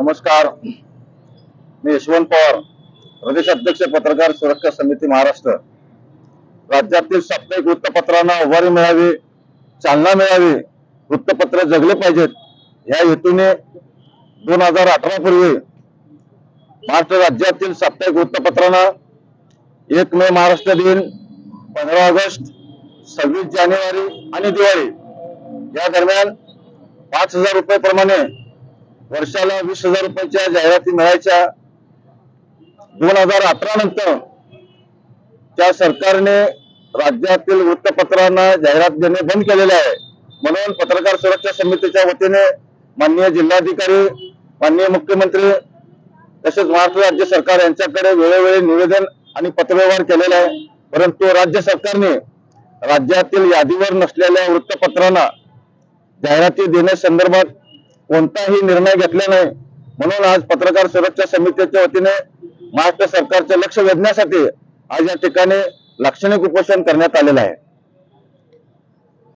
नमस्कार. मी यशवंत पवार प्रदेश अध्यक्ष पत्रकार सुरक्षा समिती महाराष्ट्र. राज्यातील साप्ताहिक वृत्तपत्रांना उभारी मिळावी चालना मिळावी वृत्तपत्र जगले पाहिजेत. या हेतूने दोन हजार अठरा पूर्वी महाराष्ट्र राज्यातील साप्ताहिक वृत्तपत्रांना एक मे महाराष्ट्र दिन पंधरा ऑगस्ट सव्वीस जानेवारी आणि दिवाळी या दरम्यान पाच हजार रुपये प्रमाणे वर्षाला वीस हजार रुपयाच्या जाहिराती मिळायच्या. दोन हजार अठरा नंतर त्या सरकारने राज्यातील वृत्तपत्रांना जाहिरात देणे बंद केलेले आहे. म्हणून पत्रकार सुरक्षा समितीच्या वतीने माननीय जिल्हाधिकारी माननीय मुख्यमंत्री तसेच महाराष्ट्र राज्य सरकार यांच्याकडे वेळोवेळी निवेदन आणि पत्रव्यवहार केलेला आहे. परंतु राज्य सरकारने राज्यातील यादीवर नसलेल्या वृत्तपत्रांना जाहिराती देण्यासंदर्भात कोणताही निर्णय घेतला नाही. म्हणून आज पत्रकार सुरक्षा समितीच्या वतीने महाराष्ट्र सरकारचे लक्ष वेधण्यासाठी आज या ठिकाणी लाक्षणिक उपोषण करण्यात आलेलं आहे.